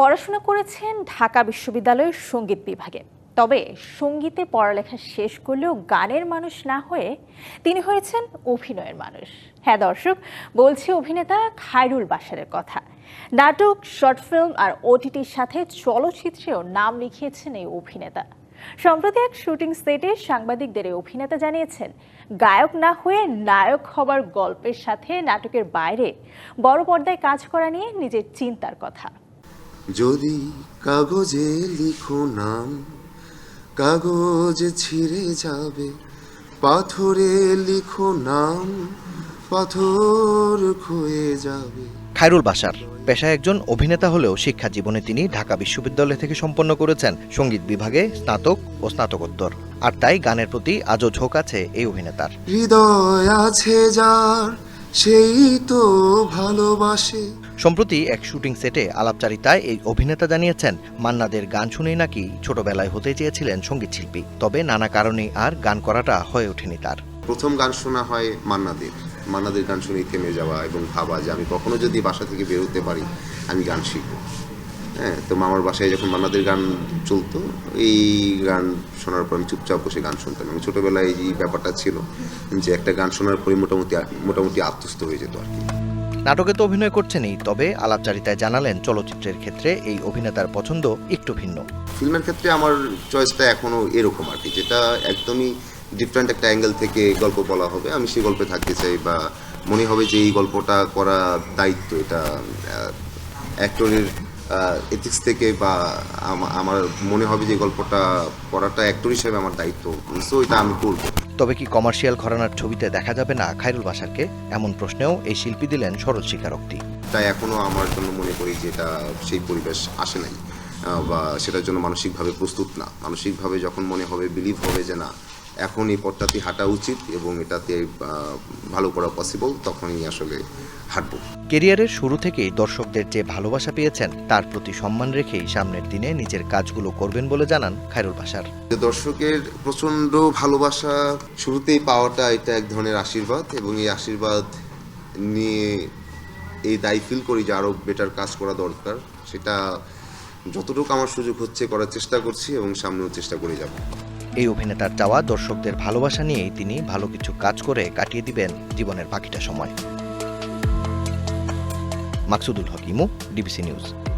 পড়াশোনা করেছেন ঢাকা বিশ্ববিদ্যালয়ের সংগীত বিভাগে। তবে সঙ্গীতে পড়ালেখা শেষ করলেও গানের মানুষ না হয়ে তিনি হয়েছেন অভিনয়ের মানুষ। হ্যাঁ দর্শক, বলছি অভিনেতা খায়রুল বাশারের কথা। নাটক, শর্ট ফিল্ম আর ওটিটির সাথে চলচ্চিত্রেও নাম লিখিয়েছেন এই অভিনেতা। সম্প্রতি এক শুটিং সেটে সাংবাদিকদের অভিনেতা জানিয়েছেন, গায়ক না হয়ে নায়ক হবার গল্পের সাথে নাটকের বাইরে বড় পর্দায় কাজ করা নিয়ে নিজের চিন্তার কথা। যদি কাগজে লিখো নাম কাগজ ছিঁড়ে যাবে। পাথরে লিখো নাম পাথর ক্ষয়ে যাবে। খায়রুল বাসার পেশায় একজন অভিনেতা হলেও শিক্ষা জীবনে তিনি ঢাকা বিশ্ববিদ্যালয় থেকে সম্পন্ন করেছেন সংগীত বিভাগে স্নাতক ও স্নাতকোত্তর। আর তাই গানের প্রতি আজও ঝোঁক আছে এই অভিনেতার। হৃদয় আছে যার সেই তো ভালোবাসে। সম্প্রতি এক শুটিং সেটে আলাপচারিতায় এই অভিনেতা জানিয়েছেন মান্নাদের গান শুনেই নাকি ছোটবেলায় হতে চেয়েছিলেন সংগীত শিল্পী। তবে নানা কারণে আর গান করাটা হয়ে ওঠেনি তার। প্রথম গান শোনা হয় মান্নাদের। মান্নাদের গান শুনেই থেমে যাওয়া এবং ভাবা যে আমি কখনো যদি বাসা থেকে বেরোতে পারি আমি গান শিখব। হ্যাঁ তো মামার বাসায় যখন মান্নাদের গান চলতো এই গান শোনার পর আমি চুপচাপ বসে গান শুনতাম। এবং ছোটোবেলায় এই ব্যাপারটা ছিল যে একটা গান শোনার পরে মোটামুটি মোটামুটি আত্মস্থ হয়ে যেত আর কি। নাটকে তো অভিনয় করছেনই তবে আলাপচারিতায় জানালেন চলচ্চিত্রের ক্ষেত্রে এই অভিনেতার পছন্দ একটু ভিন্ন। ফিল্মের ক্ষেত্রে আমার চয়েসটা এখনও এরকম আর কি যেটা একদমই ডিফারেন্ট একটা অ্যাঙ্গেল থেকে গল্প বলা হবে। আমি সেই গল্পে থাকতে চাই বা মনে হবে যে এই গল্পটা করা দায়িত্ব এটা অ্যাক্টরের এথিক্স থেকে বা আমার মনে হবে যে গল্পটা পড়াটা অ্যাক্টর হিসেবে আমার দায়িত্ব। সো এটা আমি করব। তবে কি কমার্শিয়াল ঘরানার ছবিতে দেখা যাবে না খায়রুল বাসারকে এমন প্রশ্নেও এই শিল্পী দিলেন সরল স্বীকারোক্তি তাই এখনও আমার জন্য মনে করি যে এটা সেই পরিবেশ আসে নাই। বা সেটার জন্য মানসিকভাবে প্রস্তুত না। মানসিকভাবে যখন মনে হবে বিলিভ হবে যে না এখন এই পথটাতে হাঁটা উচিত এবং এটাতে ভালো করা পসিবল তখনই আসলে হাঁটবো। কেরিয়ারের শুরু থেকেই দর্শকদের যে ভালোবাসা পেয়েছেন তার প্রতি সম্মান রেখেই সামনের দিনে নিজের কাজগুলো করবেন বলে জানান খায়রুল বাশার। যে দর্শকের প্রচণ্ড ভালোবাসা শুরুতেই পাওয়াটা এটা এক ধরনের আশীর্বাদ এবং এই আশীর্বাদ নিয়ে এই দায়ী ফিল করি যে আরও বেটার কাজ করা দরকার। সেটা যতটুকু আমার সুযোগ হচ্ছে করার চেষ্টা করছি এবং সামনেও চেষ্টা করে যাব। এই অভিনেতার চাওয়া দর্শকদের ভালোবাসা নিয়েই তিনি ভালো কিছু কাজ করে কাটিয়ে দিবেন জীবনের বাকিটা সময়। মাকসুদুল হকিমু ডিবিসি নিউজ।